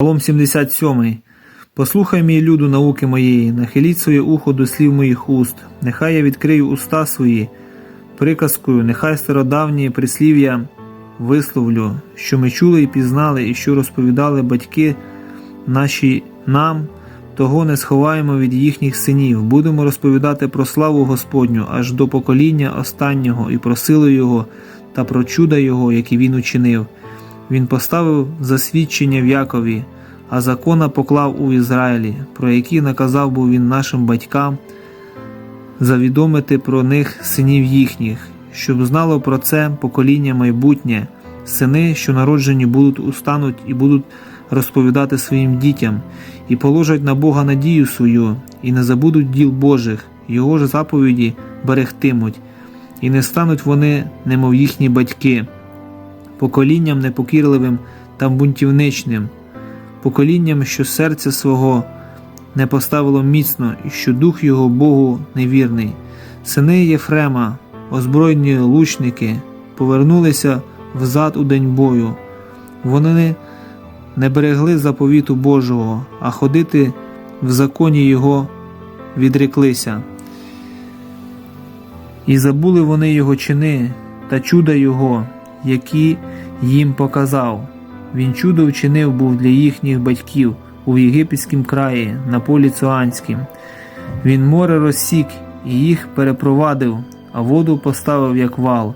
Псалом 77. Послухай мій люду науки моєї, нахиліть своє ухо до слів моїх уст, нехай я відкрию уста свої, приказкою, нехай стародавні прислів'я висловлю, що ми чули і пізнали, і що розповідали батьки наші нам, того не сховаємо від їхніх синів. Будемо розповідати про славу Господню аж до покоління останнього, і про силу Його та про чуда Його, які він учинив. Він поставив засвідчення в Якові, а закона поклав у Ізраїлі, про які наказав був він нашим батькам завідомити про них синів їхніх, щоб знало про це покоління майбутнє, сини, що народжені будуть устануть і будуть розповідати своїм дітям, і положать на Бога надію свою, і не забудуть діл Божих, його ж заповіді берегтимуть, і не стануть вони, немов їхні батьки поколінням непокірливим та бунтівничним, поколінням, що серце свого не поставило міцно, і що дух його Богу невірний. Сини Єфрема, озброєні лучники, повернулися взад у день бою. Вони не берегли заповіту Божого, а ходити в законі Його відреклися. І забули вони його чини та чуда Його, які їм показав. Він чудо вчинив був для їхніх батьків у єгипетськім краї, на полі Цуанськім. Він море розсік і їх перепровадив, а воду поставив як вал,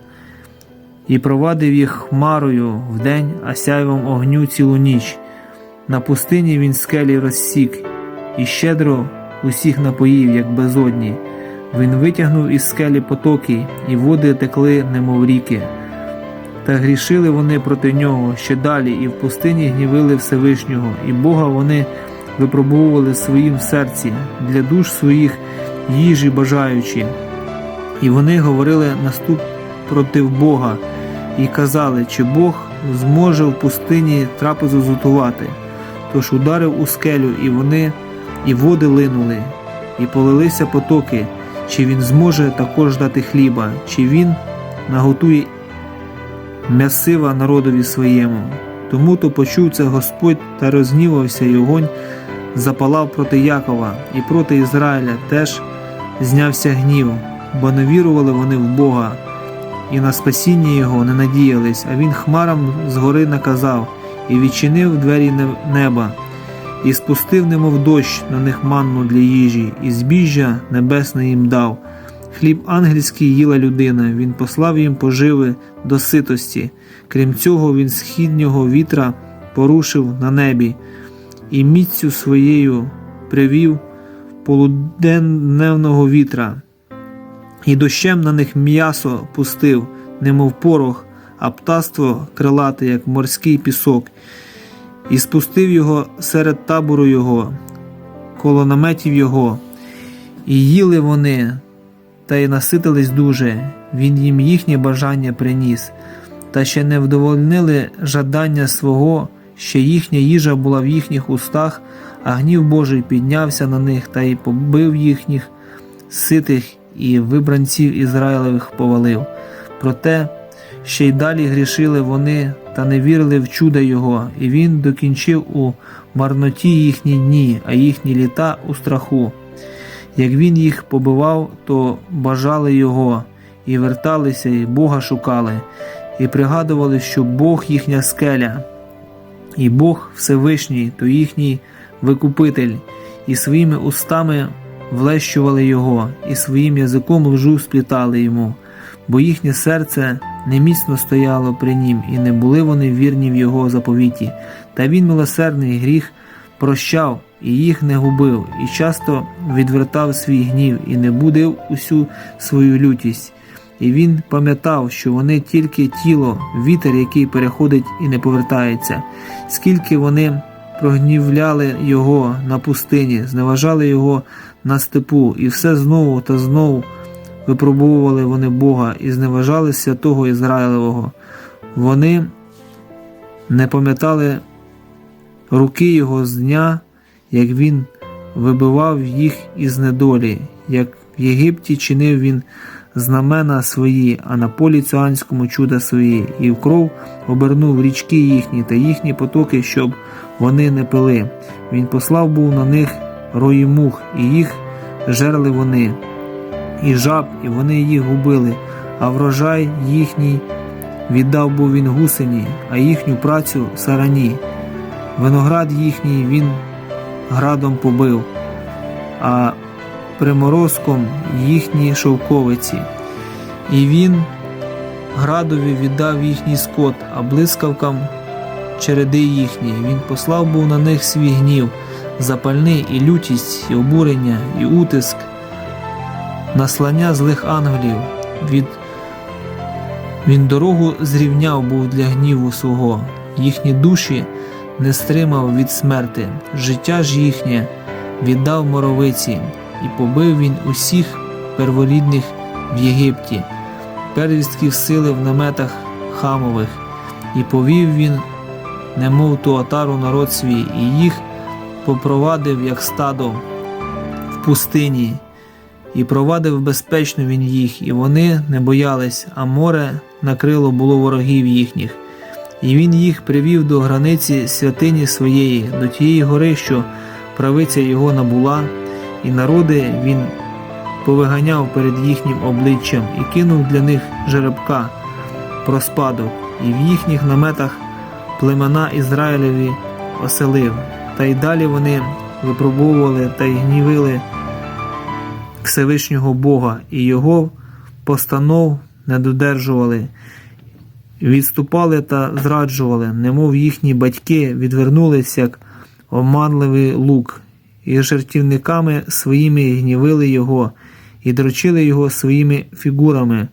і провадив їх хмарою вдень, а сяйвом огню цілу ніч. На пустині він скелі розсік, і щедро усіх напоїв, як безодні. Він витягнув із скелі потоки, і води текли, немов ріки. Та грішили вони проти нього ще далі, і в пустині гнівили Всевишнього, і Бога вони випробовували своїм серці для душ своїх їжі бажаючи. І вони говорили наступ проти Бога і казали, чи Бог зможе в пустині трапезу зготувати. Тож ударив у скелю, і вони, і води линули, і полилися потоки, чи він зможе також дати хліба, чи він наготує м'ясива народові своєму. Тому то почув це Господь та рознівався, і огонь запалав проти Якова, і проти Ізраїля теж знявся гнів, бо не вірували вони в Бога, і на спасіння його не надіялись, а він хмарам згори наказав і відчинив двері неба, і спустив, немов дощ на них манну для їжі, і збіжжя небесне їм дав. Хліб ангельський їла людина, він послав їм поживи до ситості. Крім цього, він східнього вітра порушив на небі, і міцю своєю привів полуденного вітра, і дощем на них м'ясо пустив, немов порох, а птаство крилате, як морський пісок, і спустив його серед табору його, коло наметів його, і їли вони та й наситились дуже, він їм їхнє бажання приніс, та ще не вдовольнили жадання свого, ще їхня їжа була в їхніх устах, а гнів Божий піднявся на них та й побив їхніх ситих і вибранців Ізраїлевих повалив. Проте ще й далі грішили вони та не вірили в чуда Його, і він докінчив у марноті їхні дні, а їхні літа у страху. Як він їх побивав, то бажали його, і верталися, і Бога шукали, і пригадували, що Бог їхня скеля, і Бог Всевишній, то їхній викупитель, і своїми устами влещували його, і своїм язиком лжу сплітали йому, бо їхнє серце неміцно стояло при нім, і не були вони вірні в його заповіті. Та він милосердний гріх прощав і їх не губив, і часто відвертав свій гнів і не будив усю свою лютість. І він пам'ятав, що вони тільки тіло, вітер, який переходить і не повертається, скільки вони прогнівляли його на пустині, зневажали його на степу, і все знову та знову випробовували вони Бога і зневажали святого Ізраїлевого. Вони не пам'ятали руки його з дня, як він вибивав їх із недолі, як в Єгипті чинив він знамена свої, а на полі Цуанському чуда свої, і в кров обернув річки їхні та їхні потоки, щоб вони не пили. Він послав був на них рої мух, і їх жерли вони, і жаб, і вони їх губили, а врожай їхній віддав був він гусені, а їхню працю сарані. Виноград їхній він градом побив, а приморозком їхні шовковиці. І він градові віддав їхній скот, а блискавкам череди їхні. Він послав був на них свій гнів, запальний і лютість, і обурення, і утиск, наслання злих ангелів. Від... Він дорогу зрівняв був для гніву свого, їхні душі не стримав від смерти, життя ж їхнє віддав моровиці, і побив він усіх перворідних в Єгипті, первістків сили в наметах хамових, і повів він, немов ту отару народ свій, і їх попровадив, як стадо в пустині, і провадив безпечно він їх, і вони не боялись, а море накрило було ворогів їхніх. І він їх привів до границі святині своєї, до тієї гори, що правиця його набула, і народи він повиганяв перед їхнім обличчям і кинув для них жеребка про спадок, і в їхніх наметах племена Ізраїлеві оселив. Та й далі вони випробовували та й гнівили Всевишнього Бога, і його постанов не додержували, відступали та зраджували, немов їхні батьки відвернулись, як оманливий лук, і жертівниками своїми гнівили його, і дрочили його своїми фігурами.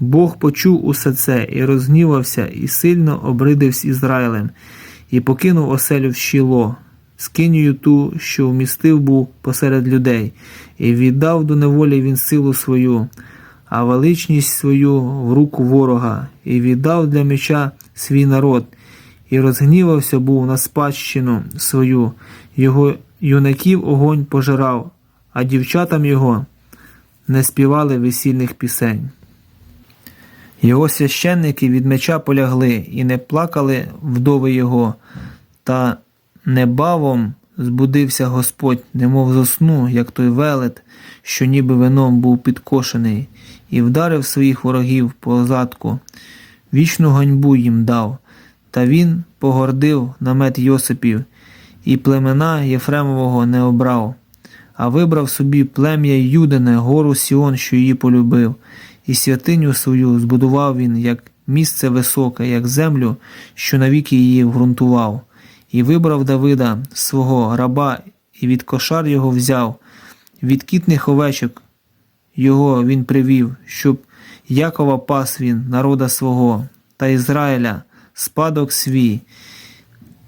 Бог почув усе це і розгнівався, і сильно обридився Ізраїлем, і покинув оселю в щіло, скинію ту, що вмістив був посеред людей, і віддав до неволі він силу свою, а величність свою в руку ворога, і віддав для меча свій народ, і розгнівався був на спадщину свою, його юнаків огонь пожирав, а дівчатам його не співали весільних пісень. Його священники від меча полягли і не плакали вдови його, та небавом збудився Господь, немов зо сну, як той велет, що ніби вином був підкошений, і вдарив своїх ворогів по задку, вічну ганьбу їм дав, та він погордив намет Йосипів, і племена Єфремового не обрав, а вибрав собі плем'я Юдине, гору Сіон, що її полюбив, і святиню свою збудував він як місце високе, як землю, що навіки її вґрунтував, і вибрав Давида, свого раба, і від кошар його взяв, від кітних овечок його він привів, щоб Якова пас він, народа свого, та Ізраїля, спадок свій,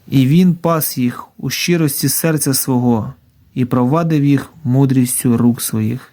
і він пас їх у щирості серця свого, і провадив їх мудрістю рук своїх.